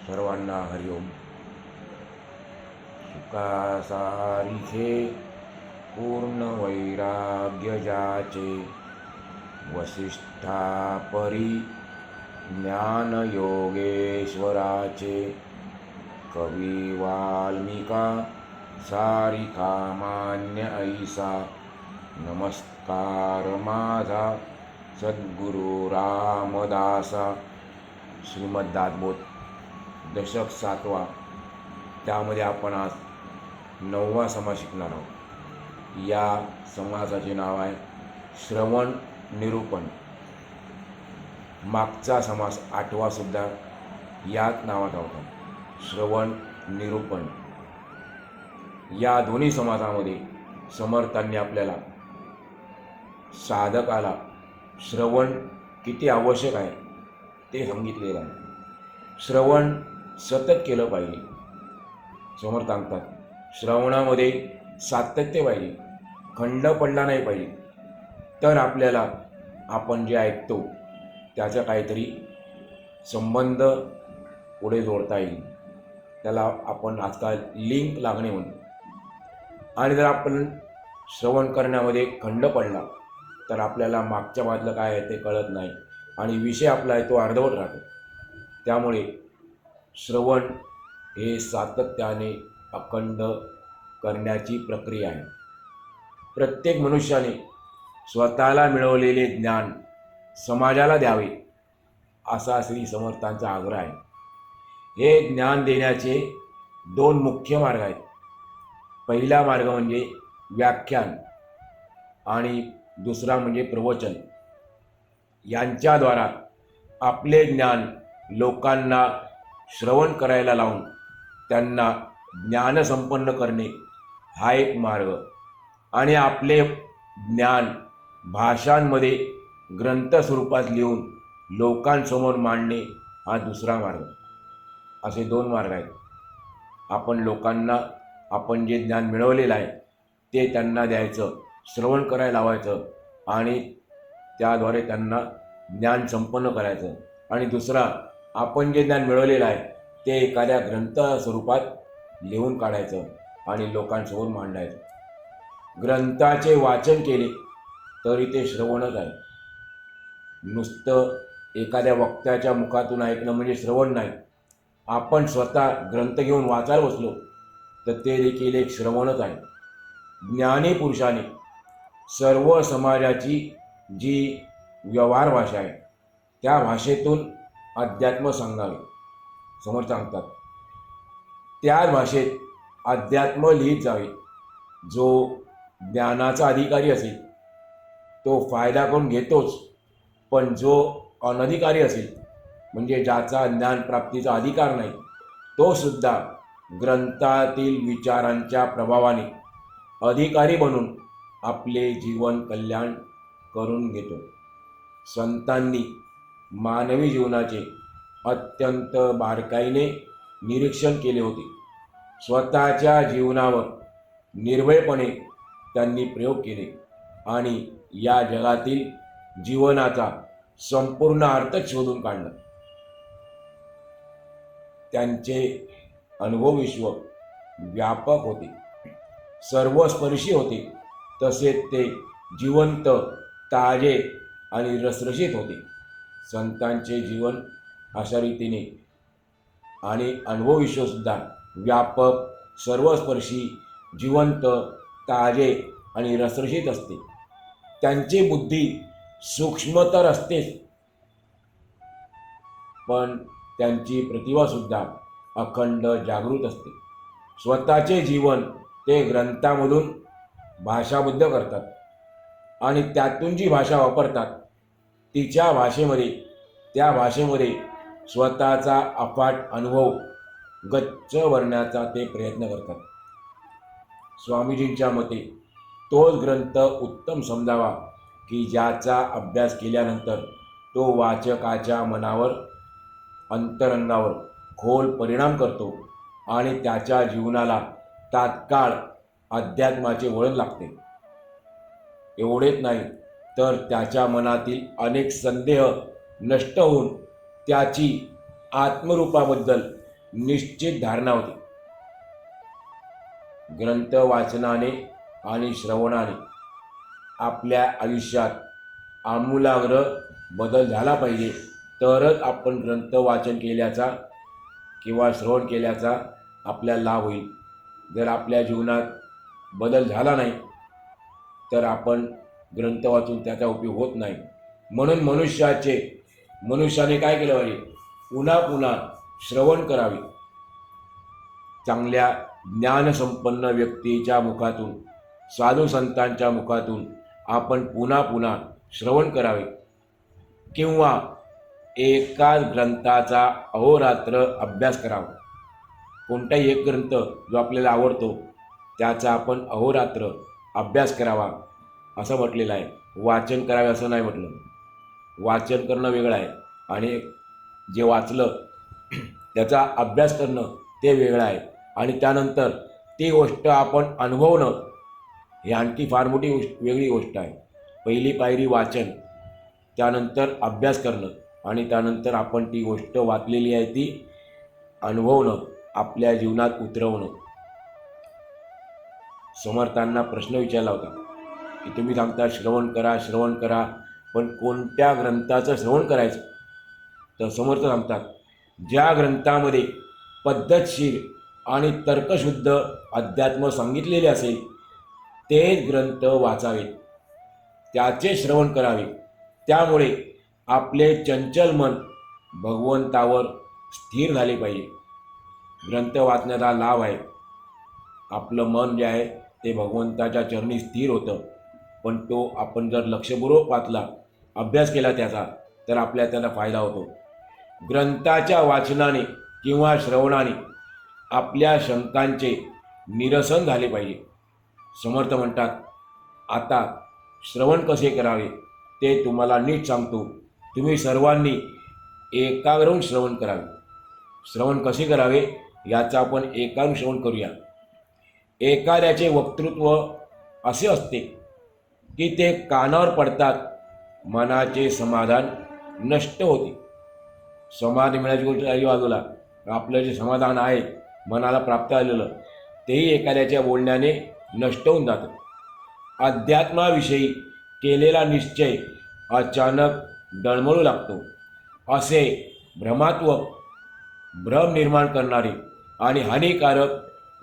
सर्वांना हरिओम सुखासारिखे पूर्ण वैराग्यजाचे वसिष्ठापरी ज्ञानयोगेश्वराचे ज्ञान योगेश्वराचे कवी वाल्मिका सारिका मान्य ऐसा नमस्कार माझा सद्गुरु रामदासा. श्रीमद दशक सातवा. त्यामध्ये आपण आज नववा समास शिकणार आहोत. या समासाचे नाव आहे श्रवण निरूपण. मागचा समास आठवा सुद्धा याच नावाचा होता. श्रवण निरूपण. या दोन्ही समासामध्ये समर्थांनी आपल्याला साधकाला श्रवण किती आवश्यक आहे ते सांगितलेलं आहे. श्रवण सतत केलं पाहिजे. समोर सांगतात श्रवणामध्ये सातत्य पाहिजे खंड पडला नाही पाहिजे. तर आपल्याला आपण जे ऐकतो त्याचा काहीतरी संबंध पुढे जोडता येईल. त्याला आपण आजकाल लिंक लागणे म्हणतो. आणि जर आपण श्रवण करण्यामध्ये खंड पडला तर आपल्याला मागच्या बाजूला काय आहे ते कळत नाही. आणि विषय आपला आहे तो अर्धवट राहतो. त्यामुळे श्रवण हे सातत्याने अखंड करण्याची प्रक्रिया आहे. प्रत्येक मनुष्याने स्वतःला मिळवलेले ज्ञान समाजाला द्यावे असा श्री समर्थांचा आग्रह आहे. हे ज्ञान देण्याचे दोन मुख्य मार्ग आहेत. पहिला मार्ग म्हणजे व्याख्यान आणि दुसरा म्हणजे प्रवचन. यांच्याद्वारा आपले ज्ञान लोकांना श्रवण करायला लावून त्यांना ज्ञानसंपन्न करणे हा एक मार्ग. आणि आपले ज्ञान भाषांमध्ये ग्रंथ स्वरूपात लिहून लोकांसमोर मांडणे हा दुसरा मार्ग. असे दोन मार्ग आहेत. आपण लोकांना आपण जे ज्ञान मिळवलेलं आहे ते त्यांना द्यायचं श्रवण करायला लावायचं आणि त्याद्वारे त्यांना ज्ञान संपन्न करायचं. आणि दुसरा आपण जे ज्ञान मिळवलेलं आहे ते एखाद्या ग्रंथ स्वरूपात लिहून काढायचं आणि लोकांसमोर मांडायचं. ग्रंथाचे वाचन केले तरी ते श्रवणच आहे. नुसतं एखाद्या वक्त्याच्या मुखातून ऐकणं म्हणजे श्रवण नाही. आपण स्वतः ग्रंथ घेऊन वाचायला बसलो तर ते देखील एक श्रवणच आहे. ज्ञानी पुरुषाने सर्व समाजाची जी व्यवहार भाषा आहे त्या भाषेतून अध्यात्म सांगावे समोर सांगतात त्या भाषेत अध्यात्म लिहित जावे. जो ज्ञानाचा अधिकारी असेल तो फायदा करून घेतोच. पण जो अनधिकारी असेल म्हणजे ज्याचा ज्ञानप्राप्तीचा अधिकार नाही तो सुद्धा ग्रंथातील विचारांच्या प्रभावाने अधिकारी बनून आपले जीवन कल्याण करून घेतो. संतांनी मानवी जीवनाचे अत्यंत बारकाईने निरीक्षण केले होते. स्वतःच्या जीवनावर निर्भयपणे त्यांनी प्रयोग केले आणि या जगातील जीवनाचा संपूर्ण अर्थ शोधून काढला. त्यांचे अनुभवविश्व व्यापक होते. सर्वस्पर्शी होते. तसेच ते जिवंत ताजे आणि रसरशीत होते. संतांचे जीवन अशा रीतीने. आणि अनुभवविश्वसुद्धा व्यापक सर्वस्पर्शी जिवंत ताजे आणि रसरशीत असते. त्यांची बुद्धी सूक्ष्म तर असतेच पण त्यांची प्रतिभासुद्धा अखंड जागृत असते. स्वतःचे जीवन ते ग्रंथामधून भाषाबुद्ध करतात आणि त्यातून जी भाषा वापरतात तिच्या भाषेमध्ये त्या भाषेमध्ये स्वतःचा अफाट अनुभव गच्च भरण्याचा ते प्रयत्न करतात. स्वामीजींच्या मते तोच ग्रंथ उत्तम समजावा की ज्याचा अभ्यास केल्यानंतर तो वाचकाच्या मनावर अंतरंगावर खोल परिणाम करतो आणि त्याच्या जीवनाला तात्काळ अध्यात्माचे वळण लागते. एवढेच नाही तर त्याच्या मनातील अनेक संदेह नष्ट होऊन त्याची आत्मरूपाबद्दल निश्चित धारणा होती. ग्रंथ वाचनाने आणि श्रवणाने आपल्या आयुष्यात आमूलाग्र बदल झाला पाहिजे. तरच आपण ग्रंथ वाचन केल्याचा किंवा श्रवण केल्याचा आपल्याला लाभ होईल. जर आपल्या जीवनात बदल झाला नाही तर आपण ग्रंथ वाचून त्याचा उपयोग होत नाही. म्हणून मनुष्याचे मनुष्याने काय केलं पाहिजे? पुन्हा पुन्हा श्रवण करावे. चांगल्या ज्ञानसंपन्न व्यक्तीच्या मुखातून साधू संतांच्या मुखातून आपण पुन्हा पुन्हा श्रवण करावे. किंवा एकाच ग्रंथाचा अहोरात्र अभ्यास करावा. कोणताही एक ग्रंथ जो आपल्याला आवडतो त्याचा आपण अहोरात्र अभ्यास करावा. असं म्हटलेलं आहे. वाचन करावे असं नाही म्हटलं. वाचन करणं वेगळं आहे. आणि जे वाचलं त्याचा अभ्यास करणं ते वेगळं आहे. आणि त्यानंतर ती गोष्ट आपण अनुभवणं ही आणखी फार मोठी वेगळी गोष्ट आहे. पहिली पायरी वाचन त्यानंतर अभ्यास करणं आणि त्यानंतर आपण ती गोष्ट वाचलेली आहे ती अनुभवणं आपल्या जीवनात उतरवणं. समर्थांना प्रश्न विचारला होता. की तुम्ही सांगता श्रवण करा श्रवण करा. पण कोणत्या ग्रंथाचं श्रवण करायचं? तर समर्थ सांगतात ज्या ग्रंथामध्ये पद्धतशीर आणि तर्कशुद्ध अध्यात्म सांगितलेले असेल तेच ग्रंथ वाचावेत. त्याचे श्रवण करावे. त्यामुळे आपले चंचल मन भगवंतावर स्थिर झाले पाहिजे. ग्रंथ वाचण्याचा लाभ आहे. आपलं मन जे आहे ते भगवंताच्या चरणी स्थिर होतं. पण तो आपण जर लक्षपूर्वक वाचला अभ्यास केला त्याचा तर आपल्या त्याला फायदा होतो. ग्रंथाच्या वाचनाने किंवा श्रवणाने आपल्या शंकांचे निरसन झाले पाहिजे. समर्थ म्हणतात आता श्रवण कसे करावे ते तुम्हाला नीट सांगतो. तुम्ही सर्वांनी एकाग्रहून श्रवण करावे. श्रवण कसे करावे याचं आपण एकाग्र श्रवण करूया. एखाद्याचे वक्तृत्व असे असते की ते कानावर पडतात मनाचे समाधान नष्ट होते. समाधान मिळायची गोष्ट आई बाजूला. आपलं जे समाधान आहे मनाला प्राप्त झालेलं तेही एखाद्याच्या बोलण्याने नष्ट होऊन जातं. अध्यात्माविषयी केलेला निश्चय अचानक डळमळू लागतो. असे भ्रमात्मक भ्रम निर्माण करणारे आणि हानिकारक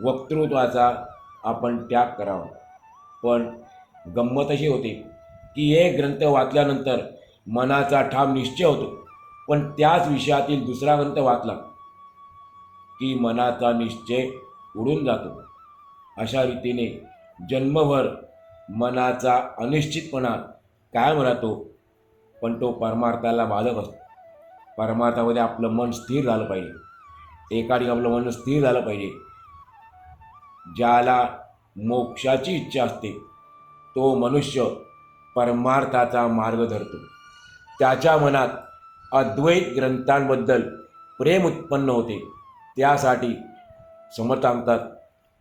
वक्तृत्वाचा आपण त्याग करावा. पण गंमत अशी होते की एक ग्रंथ वाचल्यानंतर मनाचा ठाम निश्चय होतो. पण त्याच विषयातील दुसरा ग्रंथ वाचला की मनाचा निश्चय उडून जातो. अशा रीतीने जन्मभर मनाचा अनिश्चितपणा कायम राहतो पण तो परमार्थाला बाधक असतो. परमार्थामध्ये आपलं मन स्थिर झालं पाहिजे. एका ठिकाणी आपलं मन स्थिर झालं पाहिजे. ज्याला मोक्षाची इच्छा असते तो मनुष्य परमार्थाचा मार्ग धरतो. त्याच्या मनात अद्वैत ग्रंथांबद्दल प्रेम उत्पन्न होते. त्यासाठी समर्थ सांगतात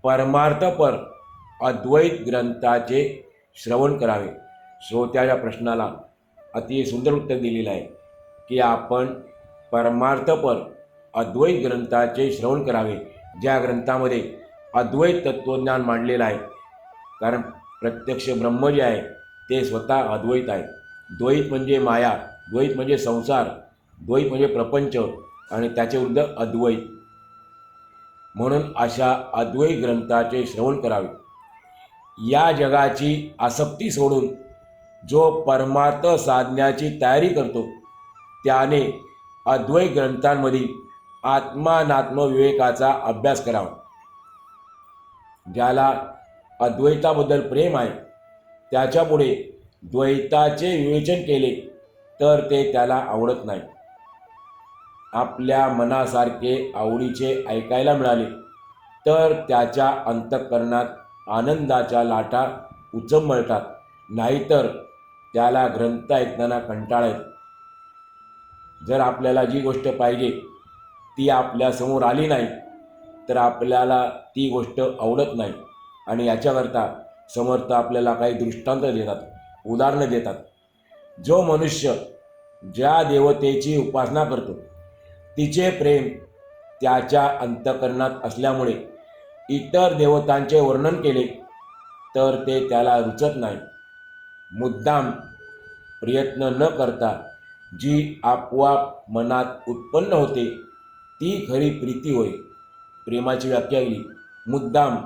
परमार्थपर अद्वैत ग्रंथाचे श्रवण करावे. श्रोत्याच्या प्रश्नाला अतिशय सुंदर उत्तर दिलेलं आहे की आपण परमार्थपर अद्वैत ग्रंथाचे श्रवण करावे. ज्या ग्रंथामध्ये अद्वैत तत्त्वज्ञान मांडलेलं आहे. कारण प्रत्यक्ष ब्रह्म जे आहे ते स्वतः अद्वैत आहे. द्वैत म्हणजे माया द्वैत म्हणजे संसार द्वैत म्हणजे प्रपंच आणि त्याचे विरुद्ध अद्वैत. म्हणून अशा अद्वैत ग्रंथाचे श्रवण करावे. या जगाची आसक्ती सोडून जो परमार्थ साधण्याची तयारी करतो त्याने अद्वैत ग्रंथांमधील आत्मानात्मविवेकाचा अभ्यास करावा. ज्याला अद्वैताबद्दल प्रेम आहे. त्याच्यापुढे द्वैताचे विवेचन केले तर ते त्याला आवडत नाही. आपल्या मनासारखे आवडीचे ऐकायला मिळाले तर त्याच्या अंतःकरणात आनंदाच्या लाटा उचंबळतात नाहीतर त्याला ग्रंथ ऐकताना कंटाळा येतो. जर आपल्याला जी गोष्ट पाहिजे ती आपल्यासमोर आली नाही तर आपल्याला ती गोष्ट आवडत नाही. आणि याच्याकरता समर्थ आपल्याला काही दृष्टांत देतात उदाहरणं देतात. जो मनुष्य ज्या देवतेची उपासना करतो तिचे प्रेम त्याच्या अंतकरणात असल्यामुळे इतर देवतांचे वर्णन केले तर ते त्याला रुचत नाही. मुद्दाम प्रयत्न न करता जी आपोआप मनात उत्पन्न होते ती खरी प्रीती होय. प्रेमाची व्याख्या केली मुद्दाम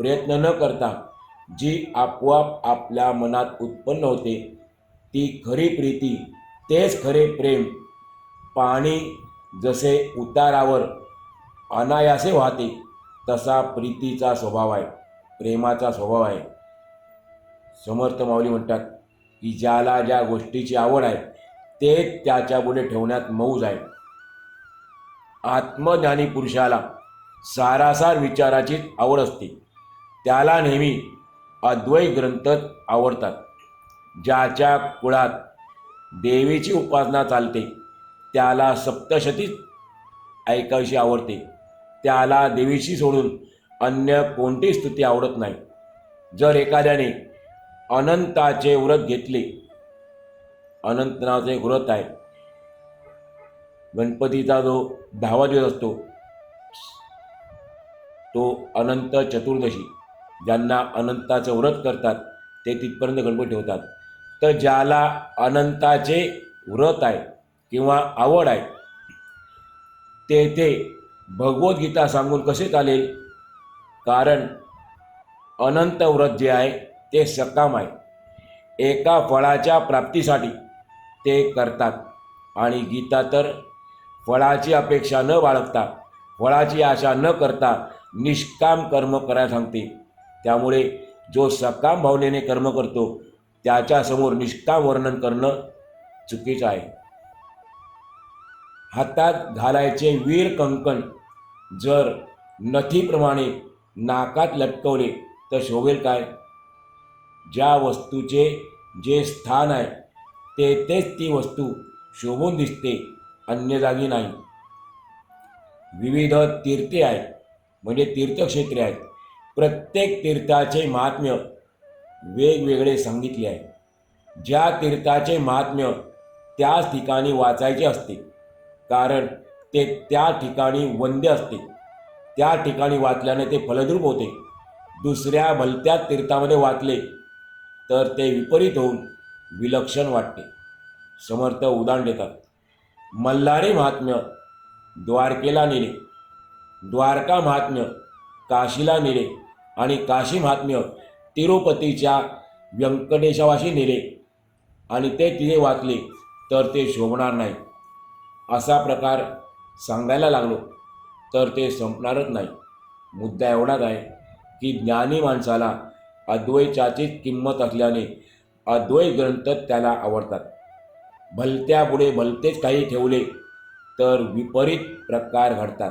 प्रयत्न न करता जी आपोआप आपल्या मनात उत्पन्न होते ती खरी प्रीती तेच खरे प्रेम पाणी जसे उतारावर अनायासे वाहते तसा प्रीतीचा स्वभाव आहे प्रेमाचा स्वभाव आहे. समर्थ माऊली म्हणतात की ज्याला ज्या गोष्टीची आवड आहे ते त्याच्यापुढे ठेवण्यात मौज आहे. आत्मज्ञानी पुरुषाला सारासार विचाराचीच आवड असते. त्याला नेहमी अद्वैत ग्रंथच आवडतात ज्याच्या कुळात देवीची उपासना चालते त्याला सप्तशतीच ऐकायची आवडते त्याला देवीशी सोडून अन्य कोणतीही स्तुती आवडत नाही. जर एखाद्याने अनंताचे व्रत घेतले अनंत नावाचे एक व्रत आहे गणपतीचा जो दहावा दिवस असतो तो अनंत चतुर्दशी. ज्यांना अनंताचं व्रत करतात ते तिथपर्यंत गणपती ठेवतात. तर ज्याला अनंताचे व्रत आहे किंवा आवड आहे ते ते भगवद्गीता सांगून कसे चालेल? कारण अनंत व्रत जे आहे ते सकाम आहे. एका फळाच्या प्राप्तीसाठी ते करतात. आणि गीता तर फळाची अपेक्षा न बाळगता फळाची आशा न करता निष्काम कर्म करायला सांगते. त्यामुळे जो सकाम भावनेने कर्म करतो त्याच्यासमोर निष्काम वर्णन करणं चुकीचं आहे. हातात घालायचे वीर कंकण जर नथीप्रमाणे नाकात लटकवले तर शोभेल काय? ज्या वस्तूचे जे स्थान आहे ते तेच ती वस्तू शोभून दिसते अन्य जागी नाही. विविध तीर्थे आहेत म्हणजे तीर्थक्षेत्रे आहेत. प्रत्येक तीर्थाचे महात्म्य वेगवेगळे सांगितले आहे. ज्या तीर्थाचे महात्म्य त्याच ठिकाणी वाचायचे असते कारण ते त्या ठिकाणी वंद्य असते. त्या ठिकाणी वाचल्याने ते फलद्रूप होते. दुसऱ्या भलत्या तीर्थामध्ये वाचले तर ते विपरीत होऊन विलक्षण वाटते. समर्थ उदाहरण देतात. मल्हारी महात्म्य द्वारकेला नेले. द्वारका महात्म्य काशीला नेले आणि काशी महात्म्य तिरुपतीच्या व्यंकटेशावाशी नेले आणि ते तिथे वाचले तर ते शोभणार नाही. असा प्रकार सांगायला लागलो तर ते संपणारच नाही. मुद्दा एवढाच आहे की ज्ञानी माणसाला अद्वैताचीच किंमत असल्याने अद्वैत ग्रंथ त्याला आवडतात. भलत्यापुढे भलतेच काही ठेवले तर विपरीत प्रकार घडतात.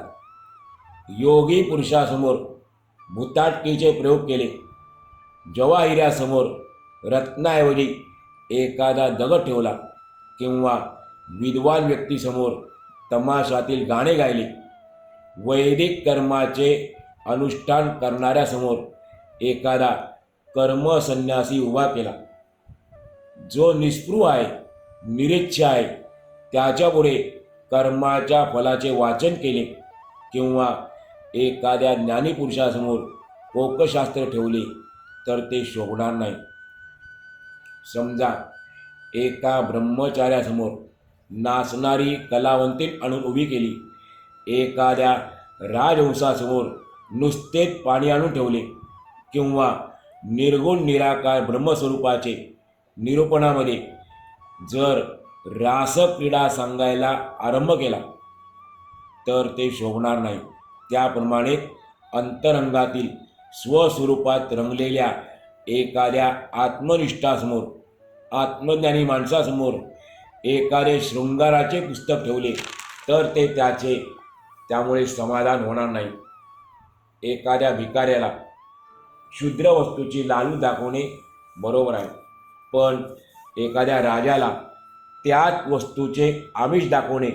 योगी पुरुषासमोर भूताटकीचे प्रयोग केले. जवाहिऱ्यासमोर रत्नाऐवजी एखादा दगड ठेवला किंवा विद्वान व्यक्तीसमोर तमाशातील गाणे गायले. वैदिक कर्माचे अनुष्ठान करणाऱ्यासमोर एखादा कर्मसन्यासी उभा केला. जो निस्पृह आहे निरीच्छ आहे त्याच्यापुढे कर्माच्या फलाचे वाचन केले किंवा एखाद्या ज्ञानीपुरुषासमोर कोकशास्त्र ठेवले तर ते शोभणार नाही. समजा एका ब्रह्मचार्यासमोर नाचणारी कलावंतीन आणून उभी केली एखाद्या राजहंसासमोर नुसतेच पाणी आणून ठेवले किंवा निर्गुण निराकार ब्रह्मस्वरूपाचे निरूपणामध्ये जर रासक्रीडा सांगायला आरंभ केला तर ते शोभणार नाही. त्याप्रमाणे अंतरंगातील स्वस्वरूपात रंगलेल्या एखाद्या आत्मनिष्ठासमोर आत्मज्ञानी माणसासमोर एखादे शृंगाराचे पुस्तक ठेवले तर ते त्याचे त्यामुळे समाधान होणार नाही. एखाद्या भिकाऱ्याला क्षुद्र वस्तूची लालू दाखवणे बरोबर आहे पण एखाद्या राजाला त्याच वस्तूचे आमिष दाखवणे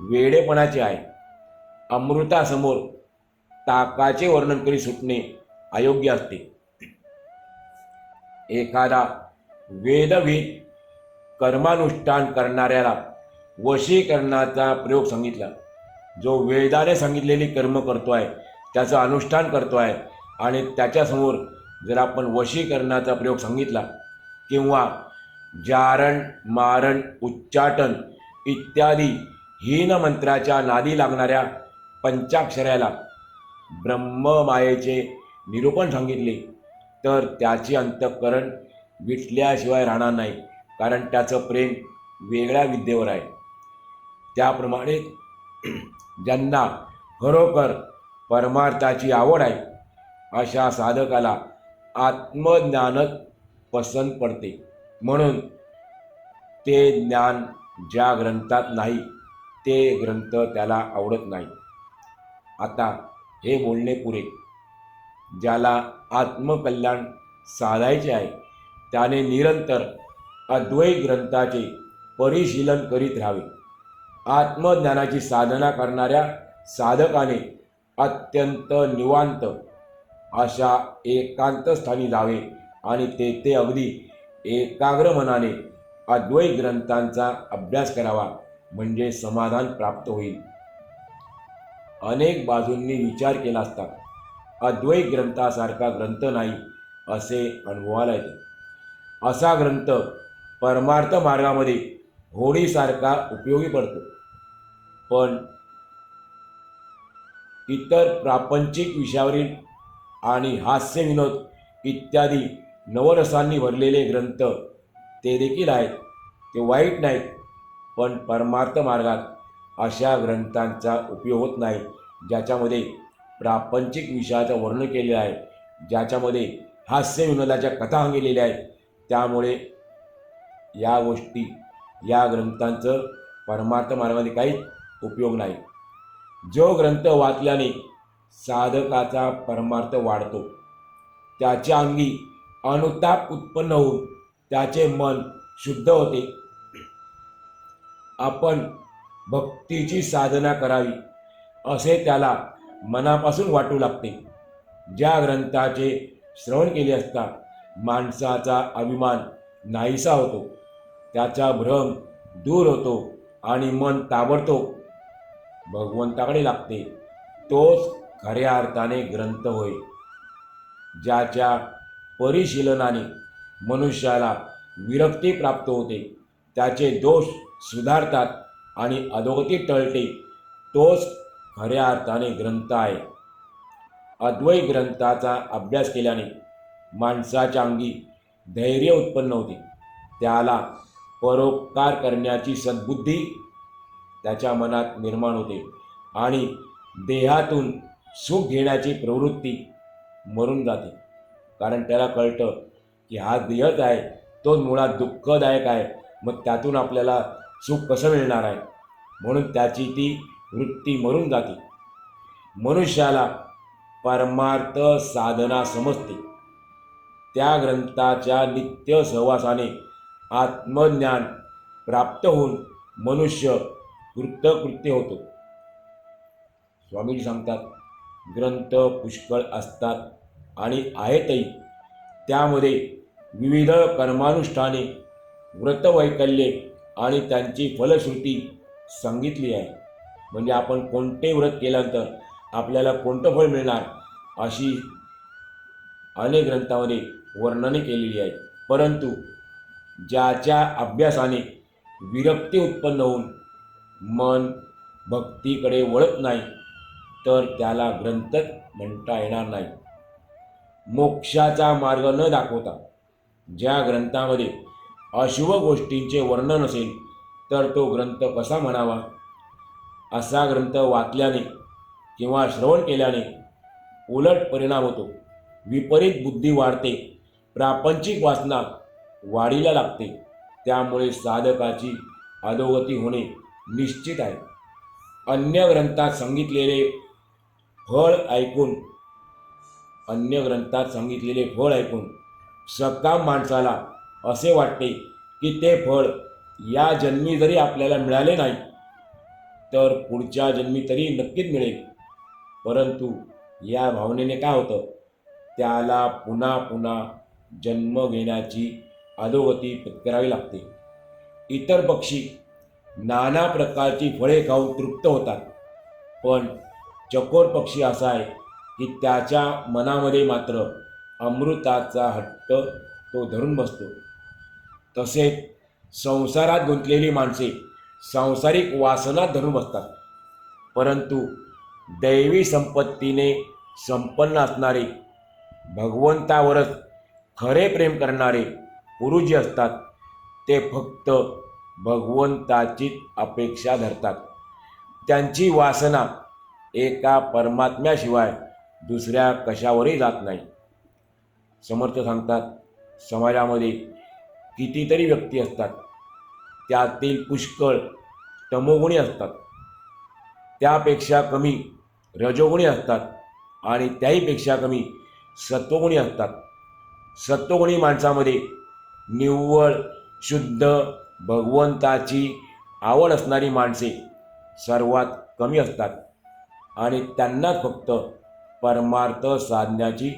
वेडेपणाचे आहे. अमृतासमोर ताकाचे वर्णन करी सुटणे अयोग्य असते. एखादा वेदविध कर्मानुष्ठान करणाऱ्याला वशीकरणाचा प्रयोग सांगितला. जो वेदाने सांगितलेली कर्म करतो आहे त्याचं अनुष्ठान करतो आहे आणि त्याच्यासमोर जर आपण वशीकरणाचा प्रयोग सांगितला किंवा जारण मारण उच्चाटन इत्यादी हीन मंत्राच्या नादी लागणाऱ्या पंचाक्षऱ्याला ब्रह्ममायेचे निरूपण सांगितले. तर त्याचे अंतःकरण विटल्याशिवाय राहणार नाही कारण त्याचं प्रेम वेगळ्या विद्येवर आहे. त्याप्रमाणे ज्यांना खरोखर परमार्थाची आवड आहे अशा साधकाला आत्मज्ञानच पसंत पडते. म्हणून ते ज्ञान ज्या ग्रंथात नाही ते ग्रंथ त्याला आवडत नाही. आता हे बोलणे पुरे. ज्याला आत्मकल्याण साधायचे आहे त्याने निरंतर अद्वैत ग्रंथाचे परिशीलन करीत राहावे. आत्मज्ञानाची साधना करणाऱ्या साधकाने अत्यंत निवांत अशा एकांत स्थानी जावे आणि तेथे अगदी एकाग्र मनाने अद्वैत ग्रंथांचा अभ्यास करावा म्हणजे समाधान प्राप्त होईल. अनेक बाजूंनी विचार केला असता. अद्वैत ग्रंथासारखा ग्रंथ नाही असे अनुभवाला येते. असा ग्रंथ परमार्थ मार्गामध्ये होडीसारखा उपयोगी पडतो. पण इतर प्रापंचिक विषयावरील आणि हास्य विनोद इत्यादी नवरसांनी भरलेले ग्रंथ ते देखील आहेत. ते वाईट नाहीत पण परमार्थ मार्गात अशा ग्रंथांचा उपयोग होत नाही. ज्याच्यामध्ये प्रापंचिक विषयाचं वर्णन केलेलं आहे. ज्याच्यामध्ये हास्य विनोदाच्या कथा सांगितलेल्या आहेत. त्यामुळे या गोष्टी या ग्रंथांचं परमार्थ मार्गामध्ये काहीच उपयोग नाही. जो ग्रंथ वाचल्याने साधकाचा परमार्थ वाढतो. त्याच्या अंगी अनुताप उत्पन्न होऊन त्याचे मन शुद्ध होते. आपण भक्तीची साधना करावी असे त्याला मनापासून वाटू लागते. ज्या ग्रंथाचे श्रवण केले असता माणसाचा अभिमान नाहीसा होतो. त्याचा भ्रम दूर होतो आणि मन ताबडतोब भगवंताकडे लागते. तोच खऱ्या अर्थाने ग्रंथ होय ज्याच्या परिशीलनाने मनुष्याला विरक्ती प्राप्त होते. त्याचे दोष सुधारतात आणि अधोगती टळते. तोच खऱ्या अर्थाने ग्रंथ आहे. अद्वैत ग्रंथाचा अभ्यास केल्याने माणसाच्या अंगी धैर्य उत्पन्न होते. त्याला परोपकार करण्याची सद्बुद्धी त्याच्या मनात निर्माण होते आणि देहातून सुख घेण्याची प्रवृत्ती मरून जाते. कारण त्याला कळतं की हा देहच आहे तो मुळात दुःखदायक आहे. मग त्यातून आपल्याला सुख कसं मिळणार आहे? म्हणून त्याची ती वृत्ती मरून जाते. मनुष्याला परमार्थ साधना समजते. त्या ग्रंथाच्या नित्य सहवासाने आत्मज्ञान प्राप्त होऊन मनुष्य कृतकृत्य होतो. स्वामीजी सांगतात ग्रंथ पुष्कळ असतात आणि आहेतही. त्यामध्ये विविध कर्मानुष्ठाने व्रतवैकल्ये आणि त्यांची फलश्रुती सांगितली आहे. म्हणजे आपण कोणते व्रत केल्यानंतर आपल्याला कोणतं फळ मिळणार अशी अनेक ग्रंथामध्ये वर्णने केलेली आहेत. परंतु ज्याच्या अभ्यासाने विरक्ती उत्पन्न होऊन मन भक्तीकडे वळत नाही तर त्याला ग्रंथच म्हणता येणार नाही. मोक्षाचा मार्ग न दाखवता ज्या ग्रंथामध्ये अशुभ गोष्टींचे वर्णन असेल तर तो ग्रंथ कसा म्हणावा? असा ग्रंथ वाचल्याने किंवा श्रवण केल्याने उलट परिणाम होतो. विपरीत बुद्धी वाढते. प्रापंचिक वासना वाढीला लागते. त्यामुळे साधकाची अधोगती होणे निश्चित आहे. अन्य ग्रंथात सांगितलेले फळ ऐकून अन्य ग्रंथात सांगितलेले फळ ऐकून सकाम माणसाला असे वाटते की ते फळ या जन्मी जरी आपल्याला मिळाले नाही तर पुढच्या जन्मी तरी नक्कीच मिळेल. परंतु या भावनेने काय होतं? त्याला पुन्हा पुन्हा जन्म घेण्याची अधोगती पत्करावी लागते. इतर पक्षी नाना प्रकारची फळे खाऊन तृप्त होतात. पण चकोर पक्षी असा आहे की त्याच्या मनामध्ये मात्र अमृताचा हट्ट तो धरून बसतो. तसेच संसारात गुंतलेली माणसे सांसारिक वासना धरून बसतात. परंतु दैवी संपत्तीने संपन्न असणारे भगवंतावरच खरे प्रेम करणारे पुरुष जे असतात ते फक्त भगवंताचीच अपेक्षा धरतात. त्यांची वासना एका परमात्म्याशिवाय दुसऱ्या कशावरही जात नाही. समर्थ सांगतात समाजामध्ये कितीतरी व्यक्ती असतात. त्यातील पुष्कळ तमोगुणी असतात. त्यापेक्षा कमी रजोगुणी असतात आणि त्याहीपेक्षा कमी सत्वगुणी असतात. सत्वगुणी माणसामध्ये निव्वळ शुद्ध भगवंताची आवड असणारी माणसे सर्वात कमी असतात आणि त्यांनाच फक्त परमार्थ साधण्याची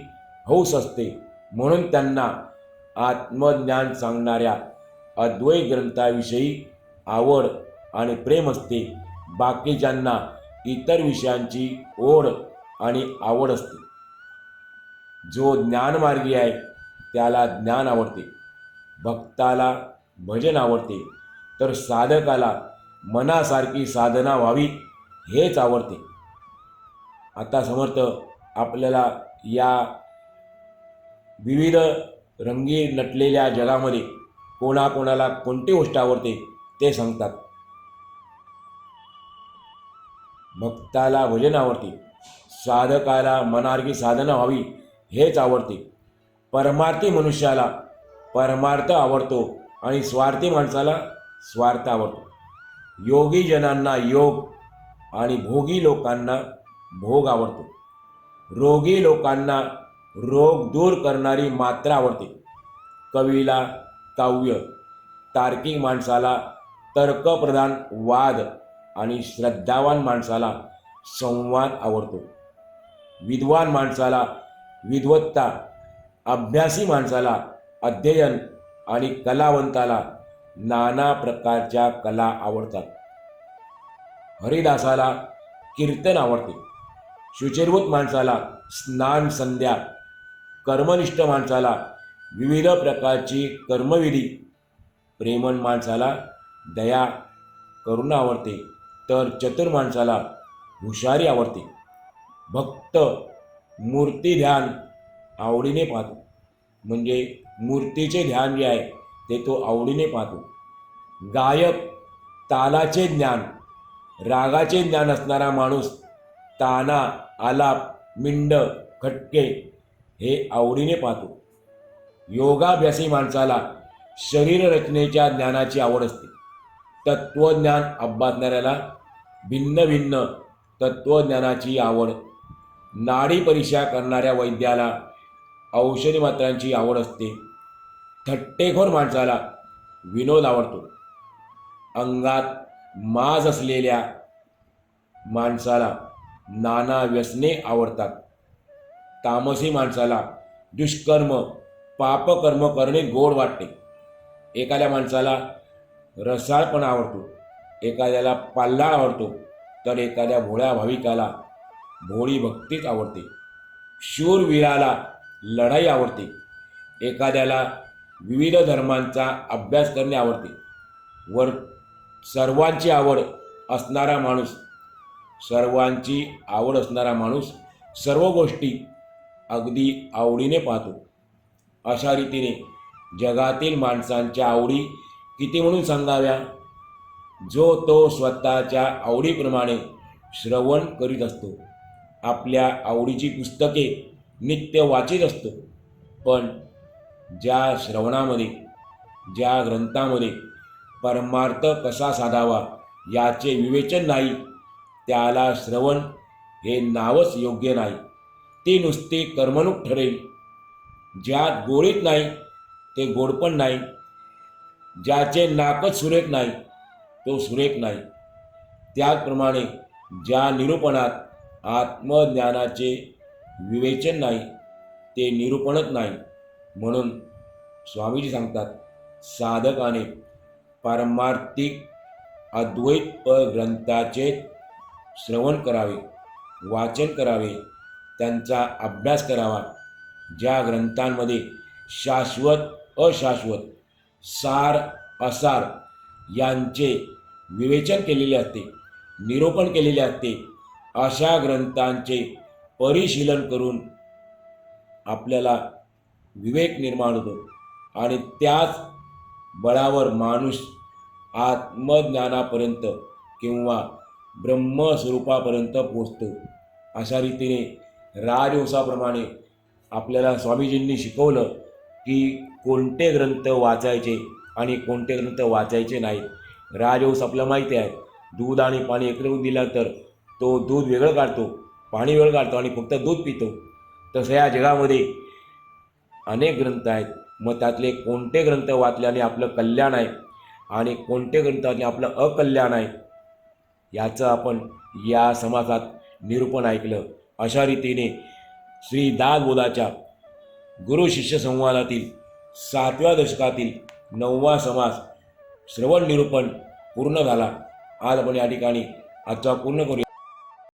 हौस असते. म्हणून त्यांना आत्मज्ञान सांगणाऱ्या अद्वैत ग्रंथाविषयी आवड आणि प्रेम असते. बाकीच्यांना इतर विषयांची ओढ आणि आवड असते. जो ज्ञानमार्गी आहे त्याला ज्ञान आवडते. भक्ताला भजन आवडते. तर साधकाला मनासारखी साधना व्हावी हेच आवडते. आता समर्थ आपल्याला या विविध रंगी नटलेल्या जगामध्ये कोणाकोणाला कोणती गोष्ट आवडते ते सांगतात. भक्ताला भजन आवडते. साधकाला मनार्गी साधना व्हावी हेच आवडते. परमार्थी मनुष्याला परमार्थ आवडतो आणि स्वार्थी माणसाला स्वार्थ आवडतो. योगी जनांना योग आणि भोगी लोकांना भोग आवडतो. रोगी लोकांना रोग दूर करणारी मात्रा आवडते. कवीला काव्य तार्किक माणसाला तर्कप्रधान वाद आणि श्रद्धावान माणसाला संवाद आवडतो. विद्वान माणसाला विद्वत्ता अभ्यासी माणसाला अध्ययन आणि कलावंताला नाना प्रकारच्या कला आवडतात. हरिदासाला कीर्तन आवडते. शुचिर्भूत माणसाला स्नान संध्या कर्मनिष्ठ माणसाला विविध प्रकारची कर्मविधी प्रेमन माणसाला दया करुणा आवडते. तर चतुर माणसाला हुशारी आवडते. भक्त मूर्ती ध्यान आवडीने पाहतो. म्हणजे मूर्तीचे ध्यान जे आहे ते तो आवडीने पाहतो. गायक तालाचे ज्ञान रागाचे ज्ञान असणारा माणूस ताना आलाप मिंड खटके हे आवडीने पाहतो. योगाभ्यासी माणसाला शरीर रचनेच्या ज्ञानाची आवड असते. तत्त्वज्ञान अभ्यासणाऱ्याला भिन्न भिन्न तत्त्वज्ञानाची आवड नाडी परीक्षा करणाऱ्या वैद्याला औषधी मात्रांची आवड असते. थट्टेखोर माणसाला विनोद आवडतो. अंगात माज असलेल्या माणसाला नाना व्यसने आवडतात. तामसी माणसाला दुष्कर्म पापकर्म करणे गोड वाटते. एखाद्या माणसाला रसाळपणा आवडतो एखाद्याला पाल्ला आवडतो तर एखाद्या भोळ्या भाविकाला भोळी भक्तीच आवडते. शूरवीराला लढाई आवडते. एखाद्याला विविध धर्मांचा अभ्यास करणे आवडते. वर सर्वांची आवड असणारा माणूस सर्वांची आवड असणारा माणूस सर्व गोष्टी अगदी आवडीने पाहतो. अशा रीतीने जगातील माणसांच्या आवडी किती म्हणून सांगाव्या? जो तो स्वतःच्या आवडीप्रमाणे श्रवण करीत असतो. आपल्या आवडीची पुस्तके नित्य वाचित असतो. पण ज्या श्रवणामध्ये ज्या ग्रंथामध्ये परमार्थ कसा साधावा याचे विवेचन नाही त्याला श्रवण हे नावच योग्य नाही. ते नुसते कर्मणूक ठरेल. ज्यात गोळीत नाही ते गोडपण नाही. ज्याचे नाकच सुरेख नाही तो सुरेख नाही. त्याचप्रमाणे ज्या निरूपणात आत्मज्ञानाचे विवेचन नाही ते निरूपणच नाही. म्हणून स्वामीजी सांगतात साधकाने पारमार्थिक अद्वैत ग्रंथाचे श्रवण करावे वाचन करावे त्यांचा अभ्यास करावा. ज्या ग्रंथांमध्ये शाश्वत अशाश्वत सार असार यांचे विवेचन केलेले असते निरूपण केलेले असते अशा ग्रंथांचे परिशीलन करून आपल्याला विवेक निर्माण होतो आणि त्याच बळावर माणूस आत्मज्ञानापर्यंत किंवा ब्रह्मस्वरूपापर्यंत पोचतो अशा रीतीने राजवंशाप्रमाणे आपल्याला स्वामीजींनी शिकवलं की कोणते ग्रंथ वाचायचे आणि कोणते ग्रंथ वाचायचे नाहीत. राजवंश आपल्याला माहिती आहे दूध आणि पाणी एकत्र दिलं दिल्यानंतर तो दूध वेगळं काढतो पाणी वेगळं काढतो आणि फक्त दूध पितो. तसं या जगामध्ये अनेक ग्रंथ आहेत. मग त्यातले कोणते ग्रंथ वाचल्याने आपलं कल्याण आहे आणि कोणते ग्रंथ आपलं अकल्याण आहे याचं आपण या समाजात निरूपण ऐकलं. अशा रीतीने श्री दासबोधाच्या गुरु शिष्य संवादातील सातव्या दशकातील नववा समास श्रवण निरूपण पूर्ण झाला. आज आपण या ठिकाणी आजचा पूर्ण करूया.